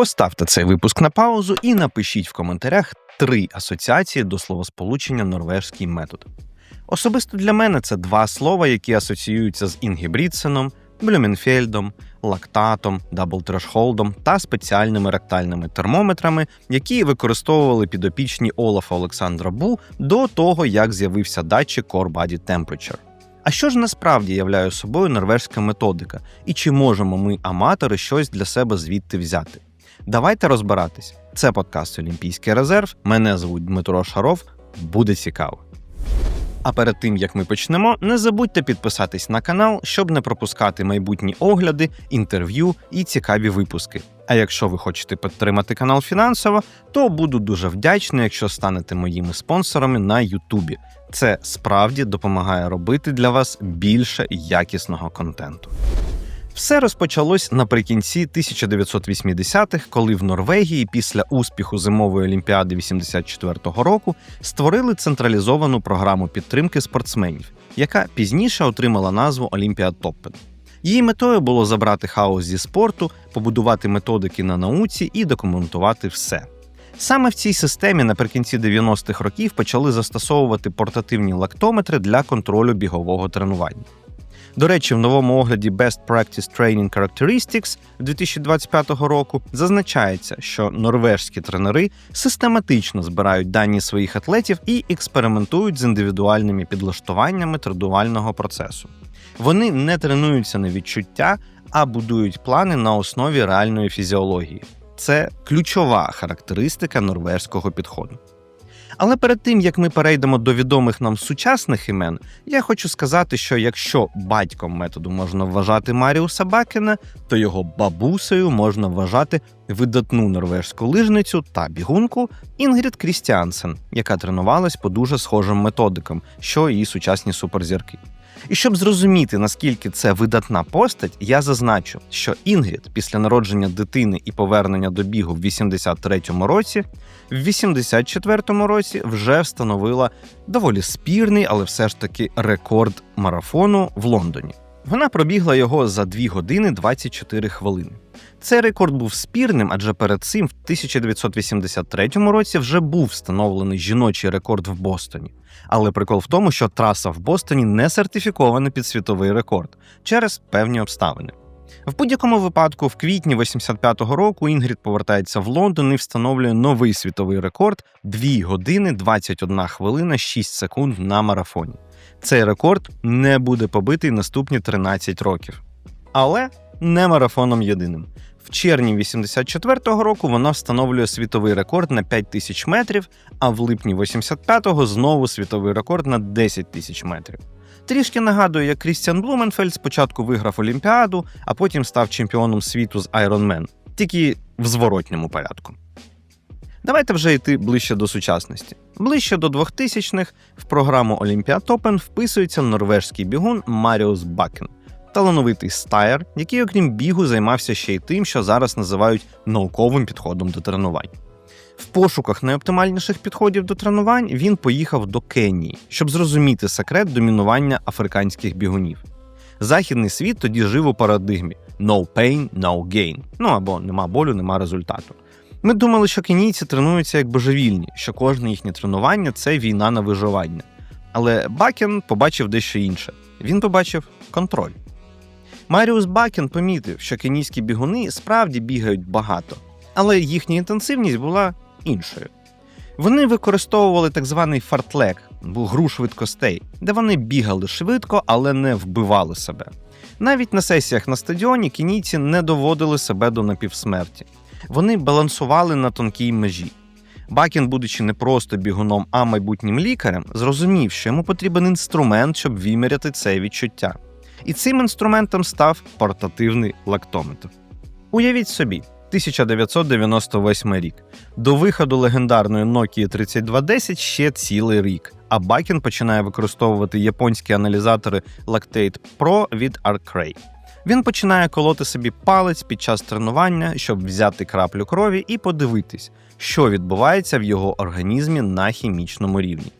Поставте цей випуск на паузу і напишіть в коментарях три асоціації до словосполучення норвежський метод. Особисто для мене це два слова, які асоціюються з інгібрідсеном, блюменфельдом, лактатом, даблтрешхолдом та спеціальними ректальними термометрами, які використовували підопічні Олафа Олександра Бу до того, як з'явився датчик Core Body Temperature. А що ж насправді являє собою норвежська методика, і чи можемо ми, аматори, щось для себе звідти взяти? Давайте розбиратись. Це подкаст Олімпійський резерв. Мене звуть Дмитро Шаров. Буде цікаво. А перед тим як ми почнемо, не забудьте підписатись на канал, щоб не пропускати майбутні огляди, інтерв'ю і цікаві випуски. А якщо ви хочете підтримати канал фінансово, то буду дуже вдячний, якщо станете моїми спонсорами на Ютубі. Це справді допомагає робити для вас більше якісного контенту. Все розпочалось наприкінці 1980-х, коли в Норвегії після успіху зимової олімпіади 84-го року створили централізовану програму підтримки спортсменів, яка пізніше отримала назву Олімпіад Топпен. Її метою було забрати хаос зі спорту, побудувати методики на науці і документувати все. Саме в цій системі наприкінці 90-х років почали застосовувати портативні лактометри для контролю бігового тренування. До речі, в новому огляді Best Practice Training Characteristics 2025 року зазначається, що норвежські тренери систематично збирають дані своїх атлетів і експериментують з індивідуальними підлаштуваннями тренувального процесу. Вони не тренуються на відчуття, а будують плани на основі реальної фізіології. Це ключова характеристика норвежського підходу. Але перед тим як ми перейдемо до відомих нам сучасних імен, я хочу сказати, що якщо батьком методу можна вважати Маріуса Бакена, то його бабусею можна вважати видатну норвежську лижницю та бігунку Інгрід Крістіансен, яка тренувалась по дуже схожим методикам, що і сучасні суперзірки. І щоб зрозуміти, наскільки це видатна постать, я зазначу, що Інгрід після народження дитини і повернення до бігу в 83-му році, в 84-му році вже встановила доволі спірний, але все ж таки рекорд марафону в Лондоні. Вона пробігла його за 2 години 24 хвилини. Цей рекорд був спірним, адже перед цим в 1983 році вже був встановлений жіночий рекорд в Бостоні. Але прикол в тому, що траса в Бостоні не сертифікована під світовий рекорд через певні обставини. В будь-якому випадку, в квітні 85-го року Інгрід повертається в Лондон і встановлює новий світовий рекорд 2 години 21 хвилина 6 секунд на марафоні. Цей рекорд не буде побитий наступні 13 років. Але не марафоном єдиним. В червні 84-го року вона встановлює світовий рекорд на 5 тисяч метрів, а в липні 85-го знову світовий рекорд на 10 тисяч метрів. Трішки нагадує, як Крістіан Блуменфельд спочатку виграв Олімпіаду, а потім став чемпіоном світу з Ironman, тільки в зворотньому порядку. Давайте вже йти ближче до сучасності. Ближче до 2000-х в програму Олімпіад Топен вписується норвежський бігун Маріус Бакен, талановитий стаєр, який, окрім бігу, займався ще й тим, що зараз називають науковим підходом до тренувань. В пошуках найоптимальніших підходів до тренувань він поїхав до Кенії, щоб зрозуміти секрет домінування африканських бігунів. Західний світ тоді жив у парадигмі no pain, no gain. Ну або нема болю, нема результату. Ми думали, що кенійці тренуються як божевільні, що кожне їхнє тренування це війна на виживання. Але Бакен побачив дещо інше. Він побачив контроль. Маріус Бакен помітив, що кенійські бігуни справді бігають багато, але їхня інтенсивність була іншою. Вони використовували так званий фартлек, гру швидкостей, де вони бігали швидко, але не вбивали себе. Навіть на сесіях на стадіоні кенійці не доводили себе до напівсмерті. Вони балансували на тонкій межі. Бакін, будучи не просто бігуном, а майбутнім лікарем, зрозумів, що йому потрібен інструмент, щоб виміряти це відчуття. І цим інструментом став портативний лактометр. Уявіть собі, 1998 рік. До виходу легендарної Nokia 3210 ще цілий рік, а Бакін починає використовувати японські аналізатори Lactate Pro від Arcray. Він починає колоти собі палець під час тренування, щоб взяти краплю крові і подивитись, що відбувається в його організмі на хімічному рівні.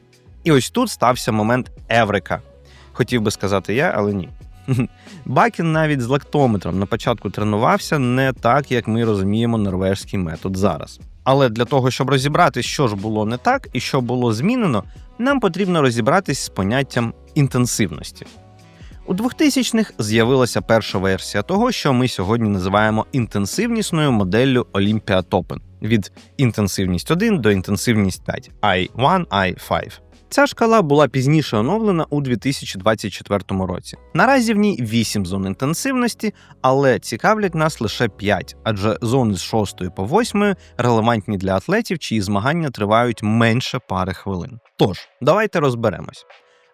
І ось тут стався момент Еврика. Хотів би сказати я, але ні. Бакін навіть з лактометром на початку тренувався не так, як ми розуміємо норвежський метод зараз. Але для того, щоб розібрати, що ж було не так і що було змінено, нам потрібно розібратись з поняттям інтенсивності. У 2000-х з'явилася перша версія того, що ми сьогодні називаємо інтенсивнісною моделлю Topen від інтенсивність 1 до інтенсивність 5 I1, I5. Ця шкала була пізніше оновлена у 2024 році. Наразі в ній 8 зон інтенсивності, але цікавлять нас лише 5, адже зони з 6 по 8 релевантні для атлетів, чиї змагання тривають менше пари хвилин. Тож, давайте розберемось.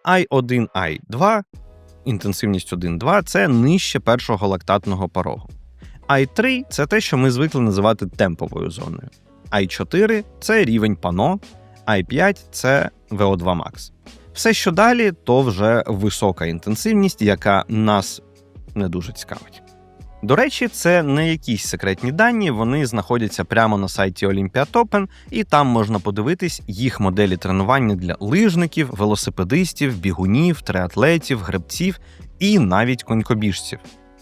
I1, I2, інтенсивність 1-2 це нижче першого лактатного порогу. I3 це те, що ми звикли називати темповою зоною. I4 це рівень пано, I5 це VO2 Max. Все, що далі, то вже висока інтенсивність, яка нас не дуже цікавить. До речі, це не якісь секретні дані, вони знаходяться прямо на сайті Olympia Topen, і там можна подивитись їх моделі тренування для лижників, велосипедистів, бігунів, триатлетів, гребців і навіть конькобіжців.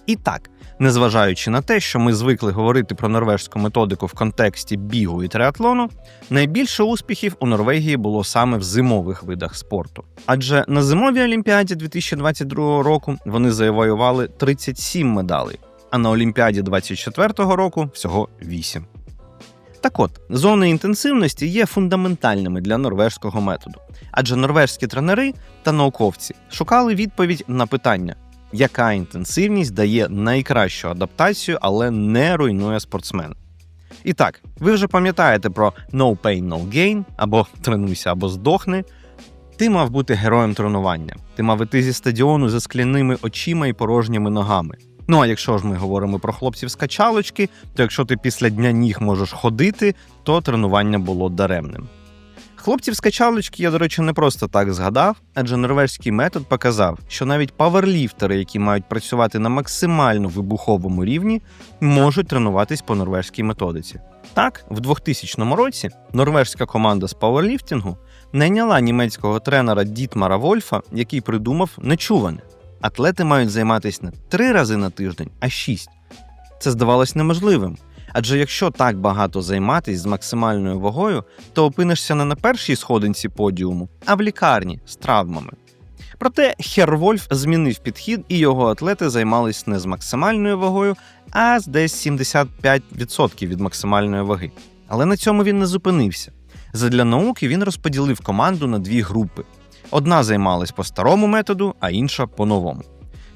І так, незважаючи на те, що ми звикли говорити про норвежську методику в контексті бігу і триатлону, найбільше успіхів у Норвегії було саме в зимових видах спорту. Адже на зимовій олімпіаді 2022 року вони завоювали 37 медалей, а на Олімпіаді 2024 року всього 8. Так от, зони інтенсивності є фундаментальними для норвежського методу, адже норвежські тренери та науковці шукали відповідь на питання, яка інтенсивність дає найкращу адаптацію, але не руйнує спортсмена. І так, ви вже пам'ятаєте про no pain, no gain, або тренуйся, або здохни. Ти мав бути героєм тренування. Ти мав іти зі стадіону за скляними очима і порожніми ногами. Ну а якщо ж ми говоримо про хлопців з качалочки, то якщо ти після дня ніг можеш ходити, то тренування було даремним. Хлопців з качалочки я, до речі, не просто так згадав, адже норвежський метод показав, що навіть паверліфтери, які мають працювати на максимально вибуховому рівні, можуть тренуватись по норвежській методиці. Так, в 2000 році норвежська команда з пауерліфтингу найняла німецького тренера Дітмара Вольфа, який придумав нечуване. Атлети мають займатися не три рази на тиждень, а шість. Це здавалось неможливим. Адже якщо так багато займатись з максимальною вагою, то опинишся не на першій сходинці подіуму, а в лікарні з травмами. Проте Хервольф змінив підхід, і його атлети займались не з максимальною вагою, а з десь 75% від максимальної ваги. Але на цьому він не зупинився. Задля науки він розподілив команду на дві групи: одна займалась по старому методу, а інша по новому.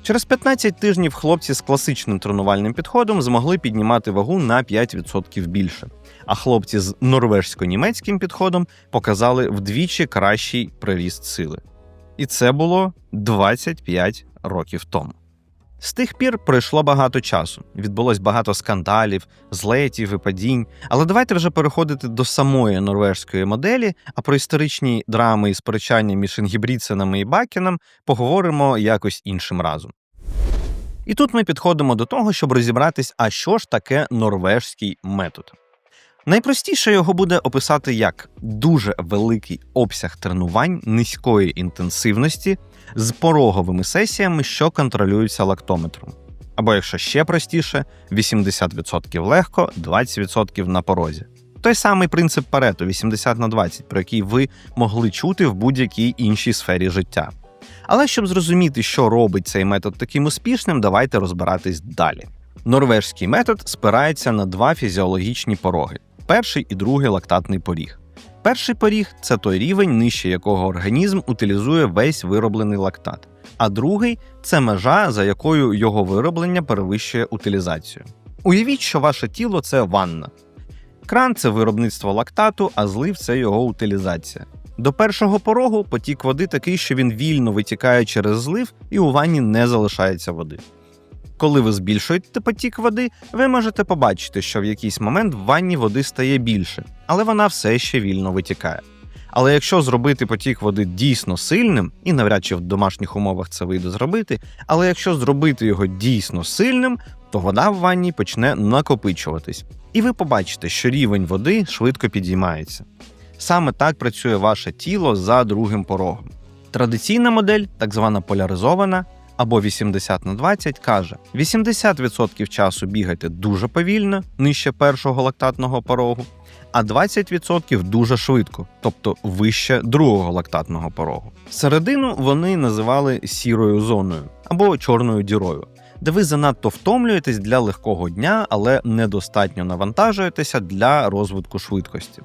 Через 15 тижнів хлопці з класичним тренувальним підходом змогли піднімати вагу на 5% більше. А хлопці з норвежсько-німецьким підходом показали вдвічі кращий приріст сили. І це було 25 років тому. З тих пір пройшло багато часу, відбулось багато скандалів, злетів і падінь. Але давайте вже переходити до самої норвежської моделі, а про історичні драми і сперечання між Інгібрідсенами і Бакеном поговоримо якось іншим разом. І тут ми підходимо до того, щоб розібратись, а що ж таке норвежський метод. Найпростіше його буде описати як дуже великий обсяг тренувань низької інтенсивності з пороговими сесіями, що контролюються лактометром. Або, якщо ще простіше, 80% легко, 20% на порозі. Той самий принцип Парето 80 на 20, про який ви могли чути в будь-якій іншій сфері життя. Але щоб зрозуміти, що робить цей метод таким успішним, давайте розбиратись далі. Норвежський метод спирається на два фізіологічні пороги: перший і другий лактатний поріг. Перший поріг це той рівень, нижче якого організм утилізує весь вироблений лактат, а другий це межа, за якою його вироблення перевищує утилізацію. Уявіть, що ваше тіло це ванна. Кран це виробництво лактату, а злив це його утилізація. До першого порогу потік води такий, що він вільно витікає через злив і у ванні не залишається води. Коли ви збільшуєте потік води, ви можете побачити, що в якийсь момент в ванні води стає більше, але вона все ще вільно витікає. Але якщо зробити потік води дійсно сильним, і навряд чи в домашніх умовах це вийде зробити, але якщо зробити його дійсно сильним, то вода в ванні почне накопичуватись, і ви побачите, що рівень води швидко підіймається. Саме так працює ваше тіло за другим порогом. Традиційна модель, так звана поляризована, або 80 на 20 каже: 80% часу бігайте дуже повільно, нижче першого лактатного порогу, а 20% дуже швидко, тобто вище другого лактатного порогу. Середину вони називали сірою зоною або чорною дірою, де ви занадто втомлюєтесь для легкого дня, але недостатньо навантажуєтеся для розвитку швидкості.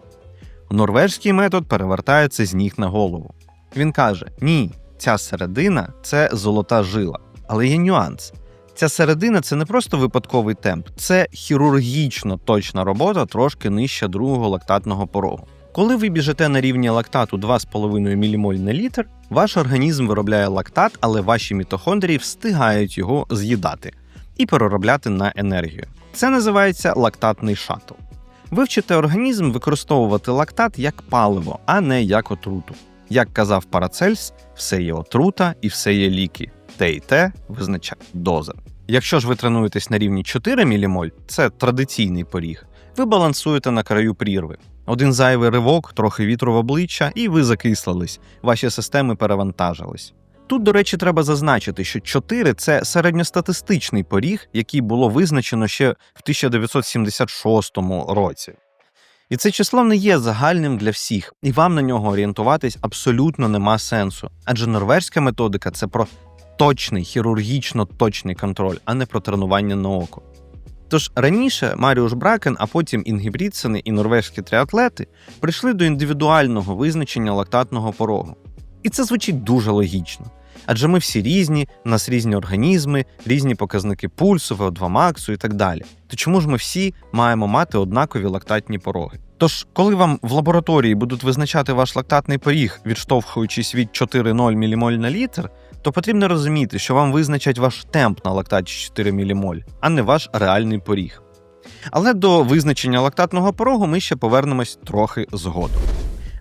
Норвежський метод перевертається з ніг на голову. Він каже: ні, ця середина це золота жила, але є нюанс. Ця середина це не просто випадковий темп, це хірургічно точна робота трошки нижче другого лактатного порогу. Коли ви біжите на рівні лактату 2,5 ммоль на літр, ваш організм виробляє лактат, але ваші мітохондрії встигають його з'їдати і переробляти на енергію. Це називається лактатний шатл. Ви вчите організм використовувати лактат як паливо, а не як отруту. Як казав Парацельс, все є отрута і все є ліки. Те і те визначає доза. Якщо ж ви тренуєтесь на рівні 4 ммоль, це традиційний поріг, ви балансуєте на краю прірви. Один зайвий ривок, трохи вітру в обличчя, і ви закислились, ваші системи перевантажились. Тут, до речі, треба зазначити, що 4 – це середньостатистичний поріг, який було визначено ще в 1976 році. І це число не є загальним для всіх, і вам на нього орієнтуватись абсолютно нема сенсу. Адже норвежська методика це про точний, хірургічно точний контроль, а не про тренування на око. Тож раніше Маріуш Бракен, а потім Інгібрідсени і норвежські триатлети прийшли до індивідуального визначення лактатного порогу. І це звучить дуже логічно. Адже ми всі різні, у нас різні організми, різні показники пульсу, ВО2 максу і так далі. То чому ж ми всі маємо мати однакові лактатні пороги? Тож, коли вам в лабораторії будуть визначати ваш лактатний поріг, відштовхуючись від 4,0 ммоль на літр, то потрібно розуміти, що вам визначать ваш темп на лактаті 4 ммоль, а не ваш реальний поріг. Але до визначення лактатного порогу ми ще повернемось трохи згодом.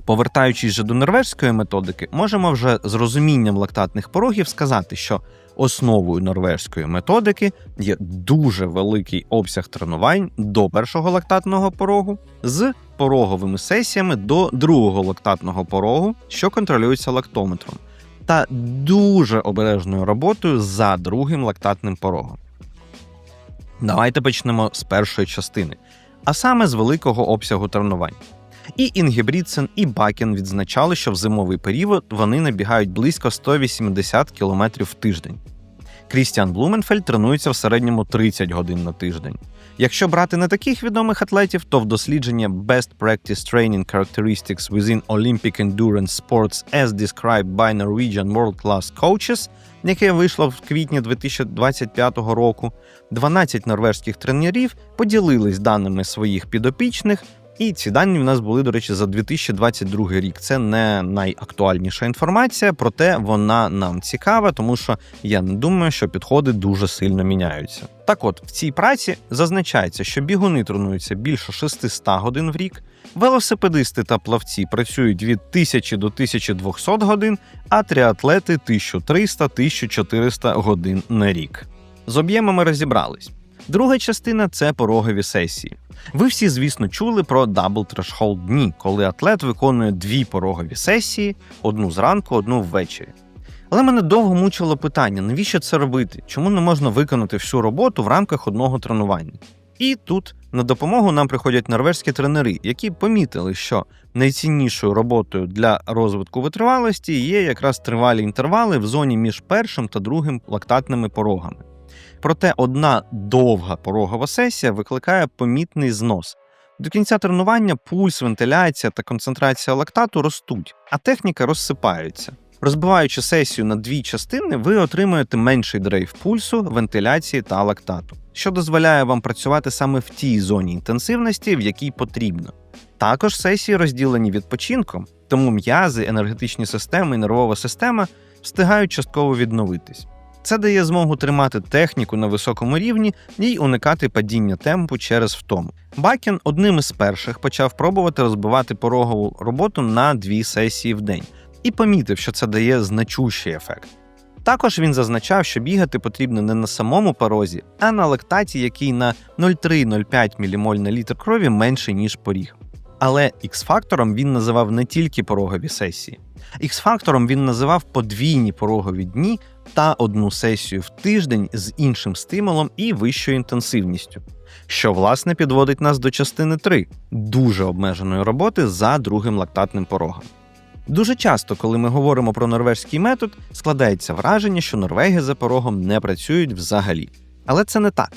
Повертаючись же до норвежської методики, можемо вже з розумінням лактатних порогів сказати, що основою норвежської методики є дуже великий обсяг тренувань до першого лактатного порогу з пороговими сесіями до другого лактатного порогу, що контролюється лактометром, та дуже обережною роботою за другим лактатним порогом. Давайте почнемо з першої частини, а саме з великого обсягу тренувань. І Інгебрідсен, і Бакен відзначали, що в зимовий період вони набігають близько 180 км в тиждень. Крістіан Блуменфельд тренується в середньому 30 годин на тиждень. Якщо брати не таких відомих атлетів, то в дослідження Best Practice Training Characteristics within Olympic Endurance Sports as described by Norwegian World Class Coaches, яке вийшло в квітні 2025 року, 12 норвежських тренерів поділились даними своїх підопічних і ці дані в нас були, до речі, за 2022 рік. Це не найактуальніша інформація, проте вона нам цікава, тому що я не думаю, що підходи дуже сильно міняються. Так от, в цій праці зазначається, що бігуни тренуються більше 600 годин в рік, велосипедисти та плавці працюють від 1000 до 1200 годин, а тріатлети 1300-1400 годин на рік. З об'ємами розібрались. Друга частина це порогові сесії. Ви всі, звісно, чули про Double Threshold дні, коли атлет виконує дві порогові сесії: одну зранку, одну ввечері. Але мене довго мучило питання, навіщо це робити? Чому не можна виконати всю роботу в рамках одного тренування? І тут на допомогу нам приходять норвежські тренери, які помітили, що найціннішою роботою для розвитку витривалості є якраз тривалі інтервали в зоні між першим та другим лактатними порогами. Проте одна довга порогова сесія викликає помітний знос. До кінця тренування пульс, вентиляція та концентрація лактату ростуть, а техніка розсипається. Розбиваючи сесію на дві частини, ви отримуєте менший дрейф пульсу, вентиляції та лактату, що дозволяє вам працювати саме в тій зоні інтенсивності, в якій потрібно. Також сесії розділені відпочинком, тому м'язи, енергетичні системи і нервова система встигають частково відновитись. Це дає змогу тримати техніку на високому рівні і уникати падіння темпу через втому. Бакін одним із перших почав пробувати розбивати порогову роботу на дві сесії в день і помітив, що це дає значущий ефект. Також він зазначав, що бігати потрібно не на самому порозі, а на лактаті, який на 0,3-0,5 ммоль на літр крові менше, ніж поріг. Але X-фактором він називав не тільки порогові сесії. X-фактором він називав подвійні порогові дні та одну сесію в тиждень з іншим стимулом і вищою інтенсивністю. Що власне підводить нас до частини 3 дуже обмеженої роботи за другим лактатним порогом. Дуже часто, коли ми говоримо про норвежський метод, складається враження, що норвеги за порогом не працюють взагалі. Але це не так.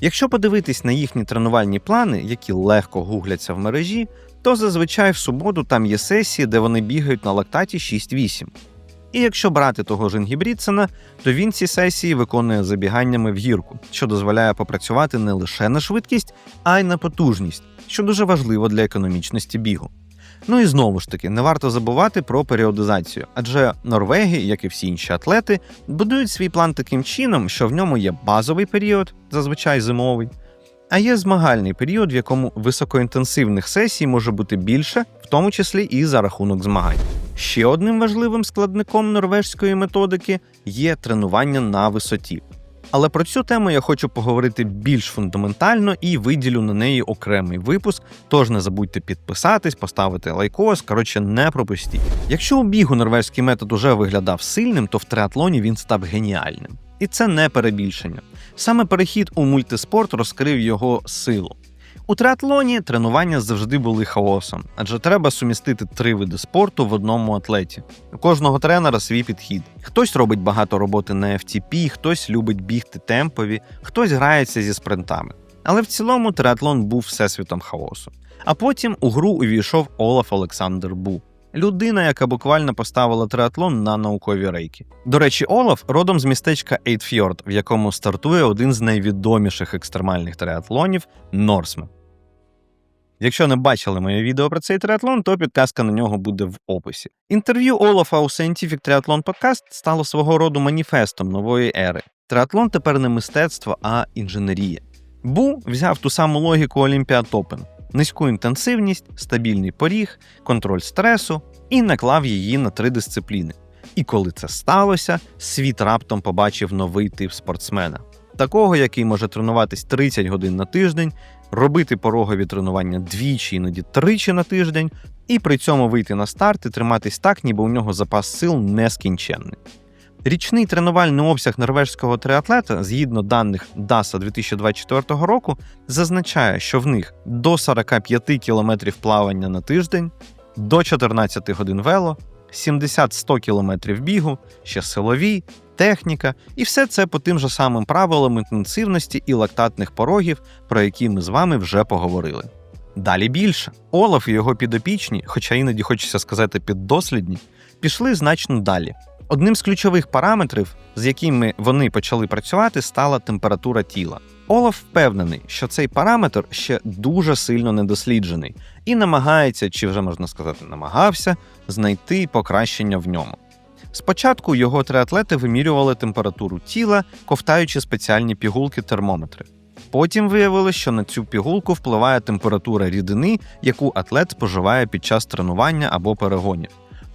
Якщо подивитись на їхні тренувальні плани, які легко гугляться в мережі, то зазвичай в суботу там є сесії, де вони бігають на лактаті 6-8. І якщо брати того ж Інгібрідсена, то він ці сесії виконує забіганнями в гірку, що дозволяє попрацювати не лише на швидкість, а й на потужність, що дуже важливо для економічності бігу. Ну і знову ж таки, не варто забувати про періодизацію, адже Норвеги, як і всі інші атлети, будують свій план таким чином, що в ньому є базовий період, зазвичай зимовий, а є змагальний період, в якому високоінтенсивних сесій може бути більше, в тому числі і за рахунок змагань. Ще одним важливим складником норвежської методики є тренування на висоті. Але про цю тему я хочу поговорити більш фундаментально і виділю на неї окремий випуск. Тож не забудьте підписатись, поставити лайкос. Коротше, не пропустіть. Якщо у бігу норвезький метод уже виглядав сильним, то в триатлоні він став геніальним. І це не перебільшення. Саме перехід у мультиспорт розкрив його силу. У триатлоні тренування завжди були хаосом, адже треба сумістити три види спорту в одному атлеті. У кожного тренера свій підхід. Хтось робить багато роботи на FTP, хтось любить бігти темпові, хтось грається зі спринтами. Але в цілому триатлон був всесвітом хаосу. А потім у гру увійшов Олаф Олександр Бу. Людина, яка буквально поставила триатлон на наукові рейки. До речі, Олаф родом з містечка Ейтфьорд, в якому стартує один з найвідоміших екстремальних триатлонів Норсмен. Якщо не бачили моє відео про цей триатлон, то підказка на нього буде в описі. Інтерв'ю Олафа у Scientific Triathlon Podcast стало свого роду маніфестом нової ери. Триатлон тепер не мистецтво, а інженерія. Бу взяв ту саму логіку Олімпіад Open – низьку інтенсивність, стабільний поріг, контроль стресу і наклав її на три дисципліни. І коли це сталося, світ раптом побачив новий тип спортсмена, такого, який може тренуватись 30 годин на тиждень, робити порогові тренування двічі, іноді тричі на тиждень, і при цьому вийти на старт і триматись так, ніби у нього запас сил нескінченний. Річний тренувальний обсяг норвежського триатлета, згідно даних DASA 2024 року, зазначає, що в них до 45 км плавання на тиждень, до 14 годин вело, 70-100 км бігу, ще силові, техніка, і все це по тим же самим правилам інтенсивності і лактатних порогів, про які ми з вами вже поговорили. Далі більше. Олаф і його підопічні, хоча іноді хочеться сказати піддослідні, пішли значно далі. Одним з ключових параметрів, з якими вони почали працювати, стала температура тіла. Олаф впевнений, що цей параметр ще дуже сильно недосліджений і намагається, чи вже можна сказати, намагався знайти покращення в ньому. Спочатку його триатлети вимірювали температуру тіла, ковтаючи спеціальні пігулки-термометри. Потім виявили, що на цю пігулку впливає температура рідини, яку атлет споживає під час тренування або перегонів.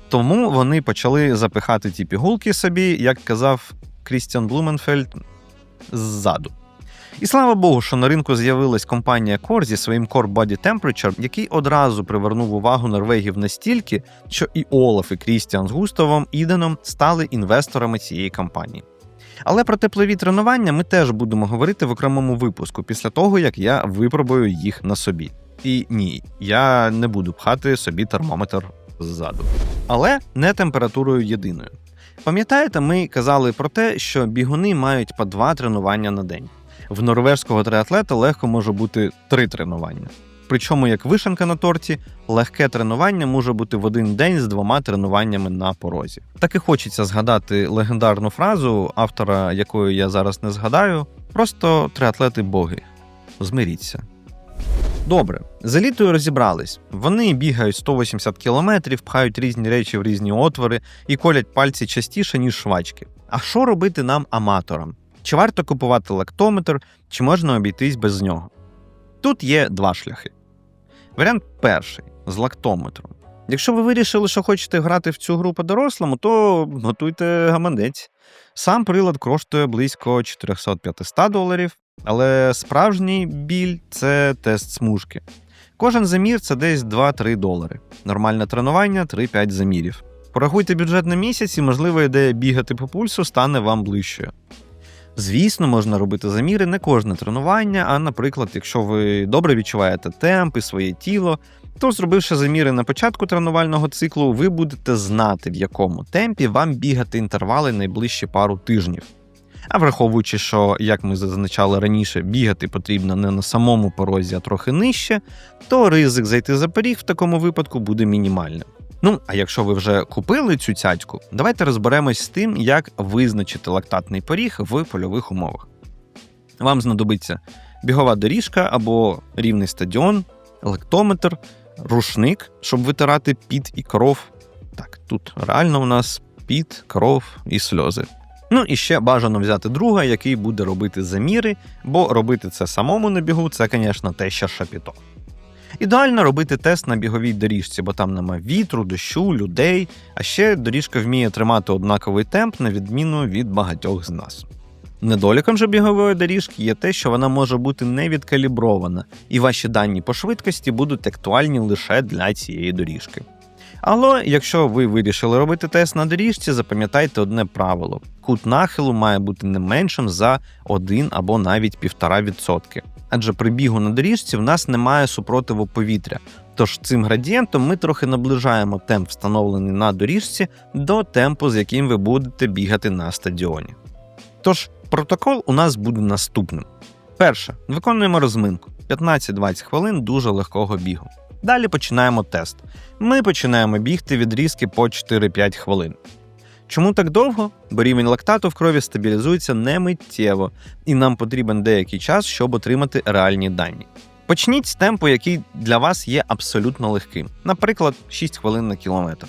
Тому вони почали запихати ті пігулки собі, як казав Крістіан Блуменфельд, ззаду. І слава Богу, що на ринку з'явилась компанія Core зі своїм Core Body Temperature, який одразу привернув увагу норвегів настільки, що і Олаф, і Крістіан з Густавом Іденом стали інвесторами цієї компанії. Але про теплові тренування ми теж будемо говорити в окремому випуску після того, як я випробую їх на собі. І ні, я не буду пхати собі термометр ззаду. Але не температурою єдиною. Пам'ятаєте, ми казали про те, що бігуни мають по два тренування на день. В норвежського триатлета легко може бути три тренування. Причому, як вишенка на торті, легке тренування може бути в один день з двома тренуваннями на порозі. Так і хочеться згадати легендарну фразу, автора якої я зараз не згадаю. Просто триатлети боги. Змиріться. Добре, з елітою розібрались. Вони бігають 180 кілометрів, пхають різні речі в різні отвори і колять пальці частіше, ніж швачки. А що робити нам, аматорам? Чи варто купувати лактометр, чи можна обійтись без нього? Тут є два шляхи. Варіант перший з лактометром. Якщо ви вирішили, що хочете грати в цю гру по-дорослому, то готуйте гаманець. Сам прилад коштує близько 400-500 доларів, але справжній біль це тест смужки. Кожен замір це десь 2-3 долари. Нормальне тренування 3-5 замірів. Порахуйте бюджет на місяць, і можливо ідея бігати по пульсу стане вам ближчою. Звісно, можна робити заміри не кожне тренування, а, наприклад, якщо ви добре відчуваєте темп і своє тіло, то, зробивши заміри на початку тренувального циклу, ви будете знати, в якому темпі вам бігати інтервали найближчі пару тижнів. А враховуючи, що, як ми зазначали раніше, бігати потрібно не на самому порозі, а трохи нижче, то ризик зайти за поріг в такому випадку буде мінімальним. Ну, а якщо ви вже купили цю цяцьку, давайте розберемось з тим, як визначити лактатний поріг в польових умовах. Вам знадобиться бігова доріжка або рівний стадіон, лактометр, рушник, щоб витирати піт і кров. Так, тут реально у нас піт, кров і сльози. Ну і ще бажано взяти друга, який буде робити заміри, бо робити це самому на бігу це, звісно, те ще шапіто. Ідеально робити тест на біговій доріжці, бо там нема вітру, дощу, людей, а ще доріжка вміє тримати однаковий темп, на відміну від багатьох з нас. Недоліком же бігової доріжки є те, що вона може бути не відкалібрована, і ваші дані по швидкості будуть актуальні лише для цієї доріжки. Але якщо ви вирішили робити тест на доріжці, запам'ятайте одне правило: кут нахилу має бути не меншим за 1 або навіть 1,5%. Адже при бігу на доріжці в нас немає супротиву повітря. Тож цим градієнтом ми трохи наближаємо темп, встановлений на доріжці, до темпу, з яким ви будете бігати на стадіоні. Тож протокол у нас буде наступним: перше, виконуємо розминку 15-20 хвилин дуже легкого бігу. Далі починаємо тест. Ми починаємо бігти відрізки по 4-5 хвилин. Чому так довго? Бо рівень лактату в крові стабілізується не миттєво, і нам потрібен деякий час, щоб отримати реальні дані. Почніть з темпу, який для вас є абсолютно легким, наприклад, 6 хвилин на кілометр.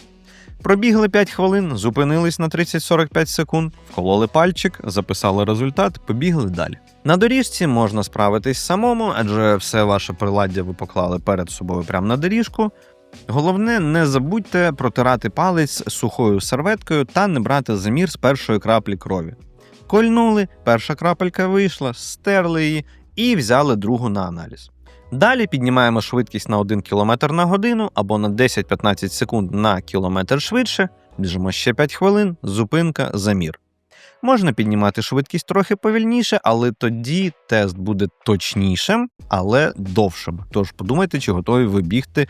Пробігли 5 хвилин, зупинились на 30-45 секунд, вкололи пальчик, записали результат, побігли далі. На доріжці можна справитись самому, адже все ваше приладдя ви поклали перед собою прямо на доріжку. Головне, не забудьте протирати палець сухою серветкою та не брати замір з першої краплі крові. Кольнули, перша крапелька вийшла, стерли її і взяли другу на аналіз. Далі піднімаємо швидкість на 1 км на годину або на 10-15 секунд на кілометр швидше, біжимо ще 5 хвилин, зупинка, замір. Можна піднімати швидкість трохи повільніше, але тоді тест буде точнішим, але довшим. Тож подумайте, чи готові ви бігти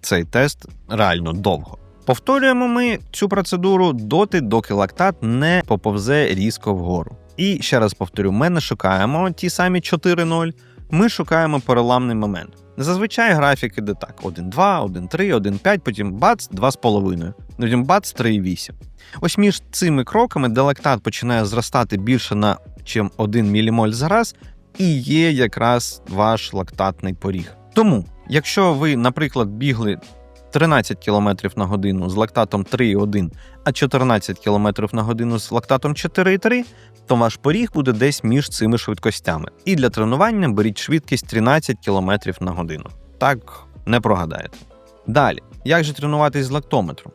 цей тест реально довго. Повторюємо ми цю процедуру доти, доки лактат не поповзе різко вгору. І ще раз повторю: ми не шукаємо ті самі 4-0, ми шукаємо переламний момент. Зазвичай графік іде так: 1-2, 1-3, 1-5, потім бац, 2,5, потім бац, 3,8. Ось між цими кроками, де лактат починає зростати більше на чим 1 ммоль за раз, і є якраз ваш лактатний поріг. Тому, якщо ви, наприклад, бігли 13 км на годину з лактатом 3,1, а 14 км на годину з лактатом 4,3, то ваш поріг буде десь між цими швидкостями. І для тренування беріть швидкість 13 км на годину. Так не прогадаєте. Далі, як же тренуватись з лактометром?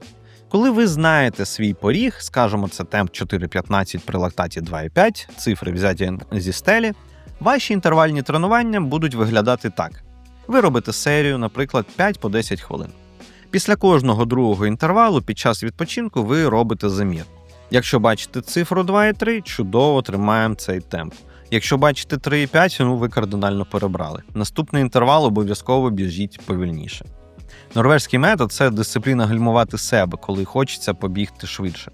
Коли ви знаєте свій поріг, скажімо, це темп 4,15 при лактаті 2,5, цифри взяті зі стелі, ваші інтервальні тренування будуть виглядати так: ви робите серію, наприклад, 5 по 10 хвилин. Після кожного другого інтервалу під час відпочинку ви робите замір. Якщо бачите цифру 2,3, чудово тримаємо цей темп. Якщо бачите 3,5, ну ви кардинально перебрали. Наступний інтервал обов'язково біжіть повільніше. Норвежський метод це дисципліна гальмувати себе, коли хочеться побігти швидше.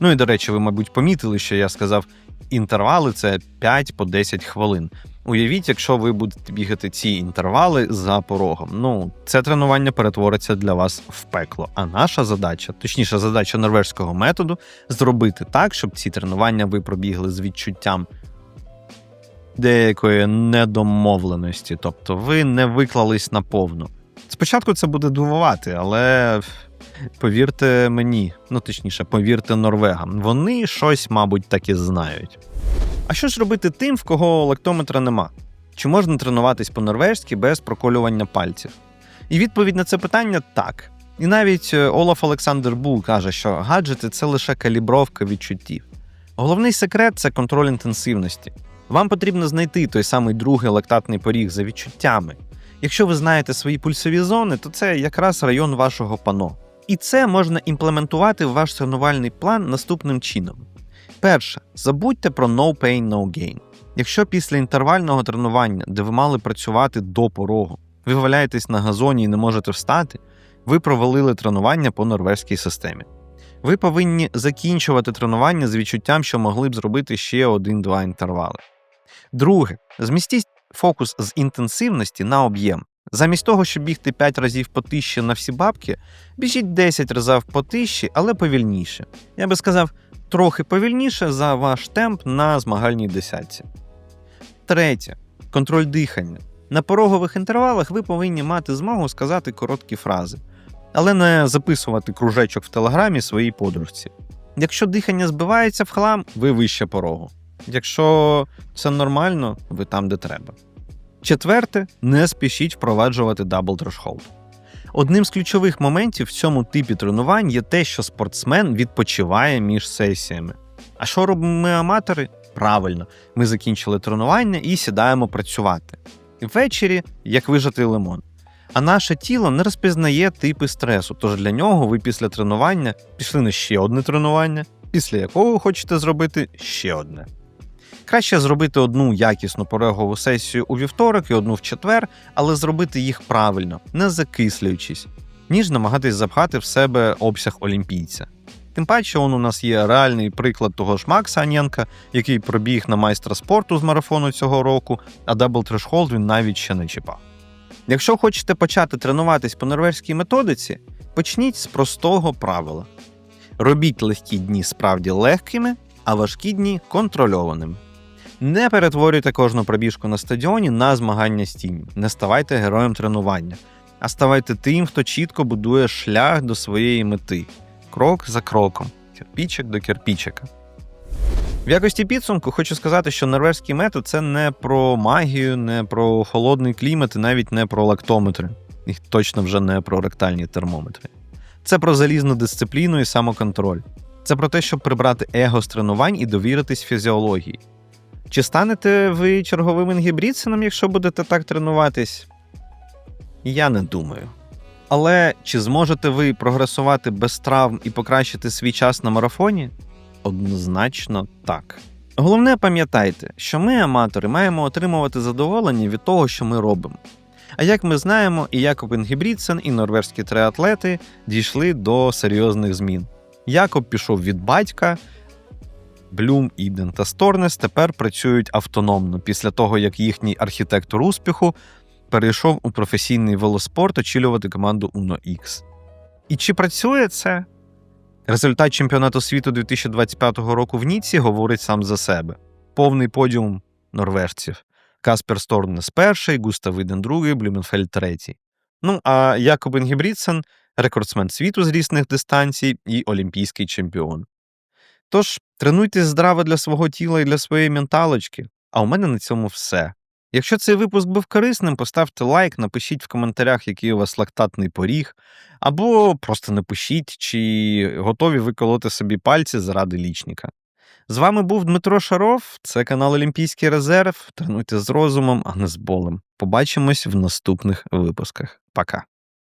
Ну і до речі, ви, мабуть, помітили, що я сказав, інтервали це 5 по 10 хвилин. Уявіть, якщо ви будете бігати ці інтервали за порогом. Ну, це тренування перетвориться для вас в пекло. А наша задача, точніше, задача норвежського методу, зробити так, щоб ці тренування ви пробігли з відчуттям деякої недомовленості, тобто ви не виклались наповну. Спочатку це буде дивувати, але повірте мені, ну точніше, повірте норвегам, вони щось, мабуть, таки знають. А що ж робити тим, в кого лактометра нема? Чи можна тренуватись по-норвежськи без проколювання пальців? І відповідь на це питання так. І навіть е, Олаф Олександр Бул каже, що гаджети це лише калібровка відчуттів. Головний секрет це контроль інтенсивності. Вам потрібно знайти той самий другий лактатний поріг за відчуттями. Якщо ви знаєте свої пульсові зони, то це якраз район вашого пано. І це можна імплементувати в ваш тренувальний план наступним чином. Перше, забудьте про no pain, no gain. Якщо після інтервального тренування, де ви мали працювати до порогу, ви валяєтесь на газоні і не можете встати, ви провалили тренування по норвезькій системі. Ви повинні закінчувати тренування з відчуттям, що могли б зробити ще один-два інтервали. Друге, змістіть фокус з інтенсивності на об'єм. Замість того, щоб бігти 5 разів по тисячі на всі бабки, біжіть 10 разів по тисячі, але повільніше. Я би сказав, трохи повільніше за ваш темп на змагальній десятці. Третє контроль дихання. На порогових інтервалах ви повинні мати змогу сказати короткі фрази, але не записувати кружечок в телеграмі своїй подружці. Якщо дихання збивається в хлам, ви вище порогу. Якщо це нормально, ви там, де треба. Четверте, не спішіть впроваджувати дабл threshold. Одним з ключових моментів в цьому типі тренувань є те, що спортсмен відпочиває між сесіями. А що робимо ми аматори? Правильно, ми закінчили тренування і сідаємо працювати. Ввечері, як вижатий лимон. А наше тіло не розпізнає типи стресу, тож для нього ви після тренування пішли на ще одне тренування, після якого ви хочете зробити ще одне. Краще зробити одну якісну порогову сесію у вівторок і одну в четвер, але зробити їх правильно, не закислюючись, ніж намагатись запхати в себе обсяг олімпійця. Тим паче, он у нас є реальний приклад того ж Макса Анєнка, який пробіг на майстра спорту з марафону цього року, а дабл трешхолд він навіть ще не чіпав. Якщо хочете почати тренуватись по норвезькій методиці, почніть з простого правила: робіть легкі дні справді легкими, а важкі дні контрольованими. Не перетворюйте кожну пробіжку на стадіоні на змагання з тінню. Не ставайте героєм тренування, а ставайте тим, хто чітко будує шлях до своєї мети, крок за кроком, кирпічик до кирпічика. В якості підсумку хочу сказати, що норвезький метод це не про магію, не про холодний клімат і навіть не про лактометри, і точно вже не про ректальні термометри. Це про залізну дисципліну і самоконтроль. Це про те, щоб прибрати его з тренувань і довіритись фізіології. Чи станете ви черговим інгібрідсеном, якщо будете так тренуватись? Я не думаю. Але чи зможете ви прогресувати без травм і покращити свій час на марафоні? Однозначно так. Головне пам'ятайте, що ми, аматори, маємо отримувати задоволення від того, що ми робимо. А як ми знаємо, і Якоб Інгібрідсен, і норвезькі триатлети дійшли до серйозних змін. Якоб пішов від батька, Блюм, Іден та Сторнес тепер працюють автономно після того, як їхній архітектор успіху перейшов у професійний велоспорт очолювати команду Uno X. І чи працює це? Результат чемпіонату світу 2025 року в Ніці говорить сам за себе: повний подіум норвежців. Каспер Сторнес перший, Густав Іден другий, Блюменфельд третій. Ну а Якоб Інгібрідсен – рекордсмен світу з різних дистанцій і олімпійський чемпіон. Тож тренуйтесь здраво для свого тіла і для своєї менталочки. А у мене на цьому все. Якщо цей випуск був корисним, поставте лайк, напишіть в коментарях, який у вас лактатний поріг, або просто напишіть, чи готові ви колоти собі пальці заради лічника. З вами був Дмитро Шаров, це канал Олімпійський резерв. Тренуйте з розумом, а не з болем. Побачимось в наступних випусках. Пока.